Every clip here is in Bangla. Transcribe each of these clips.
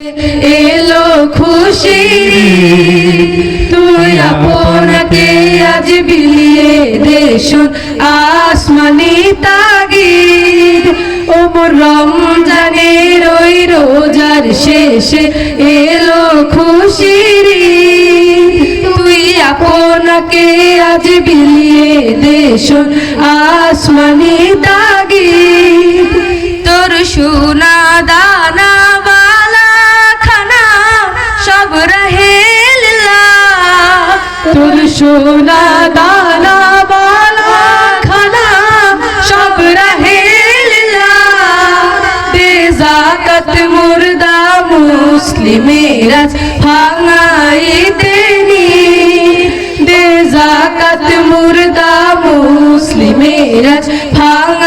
এলো খুশি। তুই আপনাকে আজ বিলিয়ে দেশুন আসমানি তাগিদ। ওমর রমজানের ওই রোজার শেষে এলো ঈদ। তুই আপনাকে আজ বিলিয়ে দেশুন আসমানি তাগিদ। তোর সোনা সোনা দানা বালা খানা সব রহে লীলা। দে জাকাত মুর্দা মুসলিমেরা ভাঙাইতে নি দে জাকাত মুর্দা মুসলিমেরা ভাঙাইতে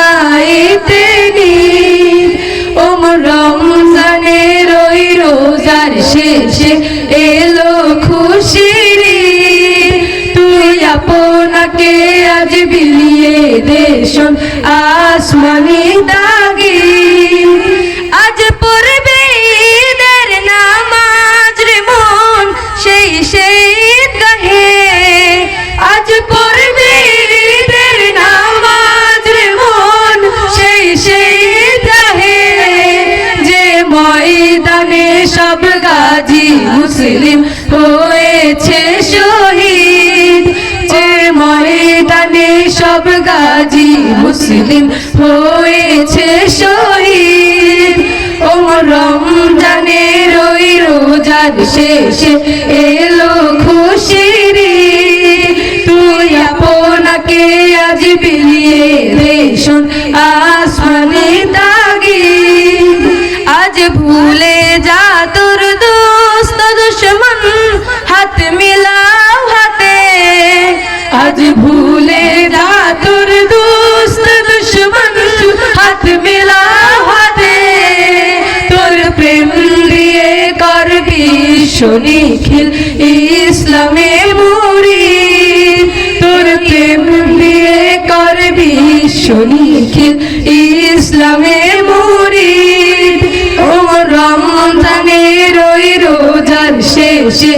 দেশন আসমানি দাগি। আজ পড়বে ঈদের নামাজ রে মন সেই সেই গাহে। আজ পড়বে ঈদের নামাজ রে মন সেই সেই গাহে। যে ময়দানে সব গাজী মুসলিম সব গাজী মুসলিম হয়েছে শহীদ। ও রমজানের ওই রোজার শেষে এলো খুশির। তুই আপনাকে আজ বিলিয়ে রেশন আসমানে দাগি আজ ভুলে যা তোর দোস্ত দুশ্মন, হাত মিলাও হাতে। আজ ভুলে নিখিল ইসলামে মুড়ি, তোর প্রেম দিয়ে নিখিল ইসলামে মুড়ি ও রোজার শেষে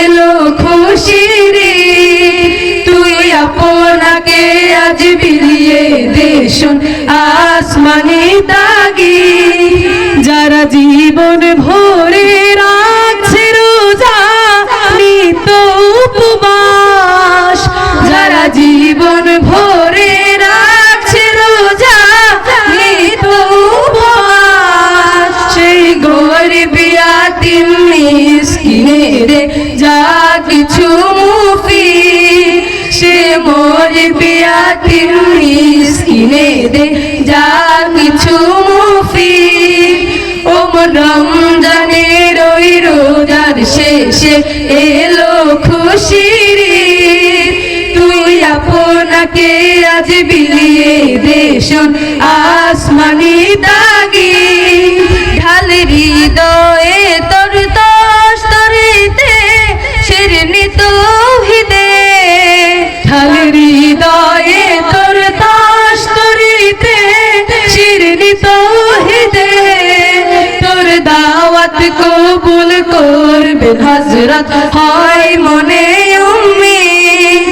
এলো খুশির ঈদ। তুই আপনাকে আজ বিলিয়ে দেশুন আসমানি মিসকিনে রে যা কিছু মুফি, সে মোর বিয়া তিন মিসকিনে দে, যা কিছু মুফি ও রমজানের ওই রোজার শেষে এলো খুশির। তুই আপনাকে আজ বিলিয়ে দেশন আসমানি দাগি ঢাল হৃদয়ে কবুল করবে হজরত হয় মনে উম্মিদ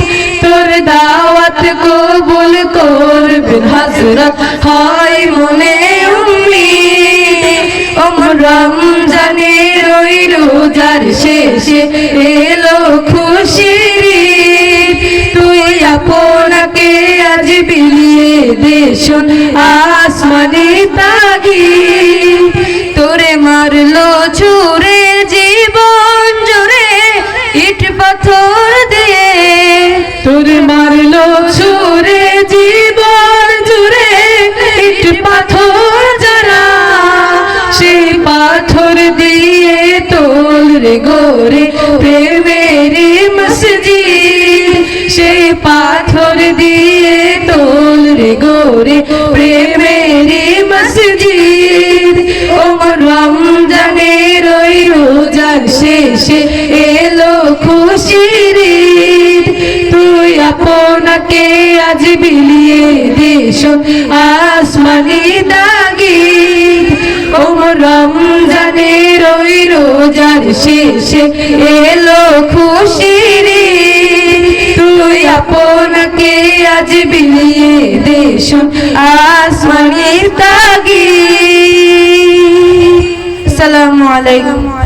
তোর দাওয়াত কবুল করবে হজরত হয় মনে উম্মিদ ওম রমজানের ওই রোজার শেষে এলো ঈদ। তুই দেশুন আসমানি তাগি তোরে মারলো ছুরে দিয়ে তোল রে গোরে, প্রেমের মসজিদ। সেই পাথর দিয়ে তোল রে গোরে, প্রেমের মসজিদ। ও রমজানের ওই রোজার শেষে এলো খুশির। তুই আপনাকে আজ বিলিয়ে দেশ আসমানি দাগি ও রমজানের ওই রোজার শেষে এলো খুশির তুই আপনাকে আজ বিলিয়ে দেশ আসমানির তাগি সালামু আলাইকুম।